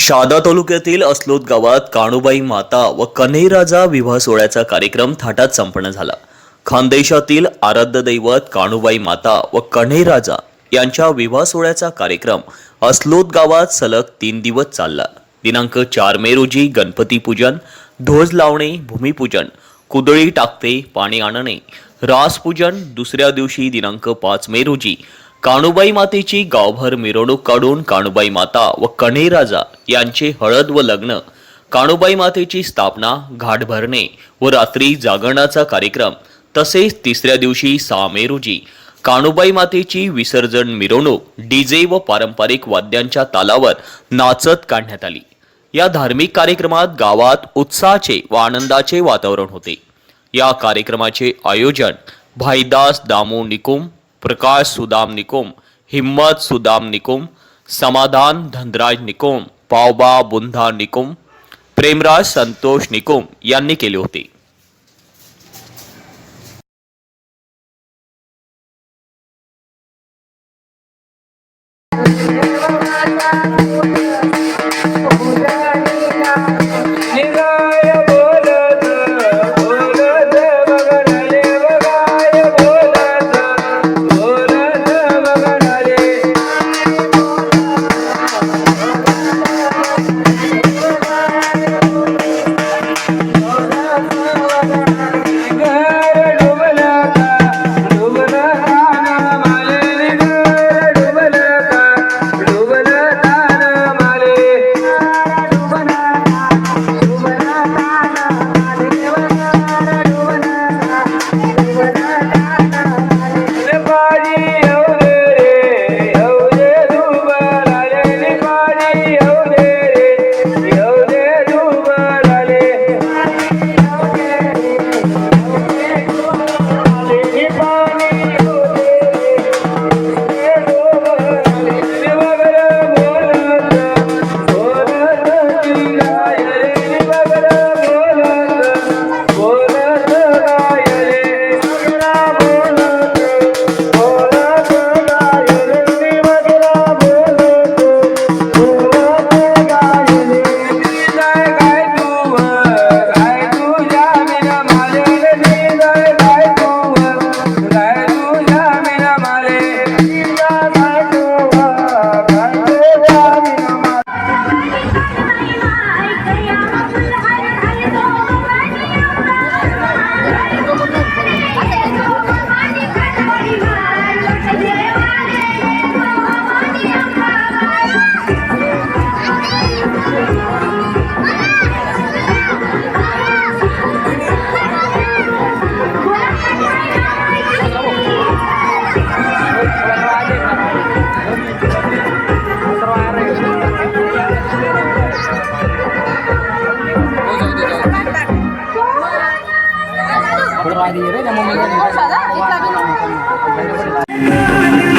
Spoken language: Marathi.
शहादा तालुक्यातील अस्लोद गावात काणूबाई माता व कन्हेराजा विवाह सोहळ्याचा कार्यक्रम थाटात संपन्न झाला. खानदेशातील आराध्य दैवत काणूबाई माता व कन्हैराजा यांच्या विवाह सोहळ्याचा कार्यक्रम अस्लोद गावात सलग तीन दिवस चालला. दिनांक चार मे रोजी गणपती पूजन ध्वज लावणे भूमिपूजन कुदळी टाकते पाणी आणणे रासपूजन दुसऱ्या दिवशी दिनांक पाच मे रोजी काणूबाई मातेची गावभर मिरवणूक काढून काणूबाई माता व कणेराजा यांचे हळद व लग्न काणूबाई मातेची स्थापना घाट भरणे व रात्री जागरणाचा कार्यक्रम तसेच तिसऱ्या दिवशी सहा मे रोजी काणूबाई मातेची विसर्जन मिरवणूक डीजे व पारंपरिक वाद्यांच्या तालावर नाचत काढण्यात आली. या धार्मिक कार्यक्रमात गावात उत्साहाचे व आनंदाचे वातावरण होते. या कार्यक्रमाचे आयोजन भाईदास दामू निकुम प्रकाश सुदाम निकुम हिम्मत सुदाम निकुम समाधान धनराज निकुम पावबा बुंधा निकुम प्रेमराज संतोष निकुम यांनी केले होते. Bawa dire, namun minta. Oh,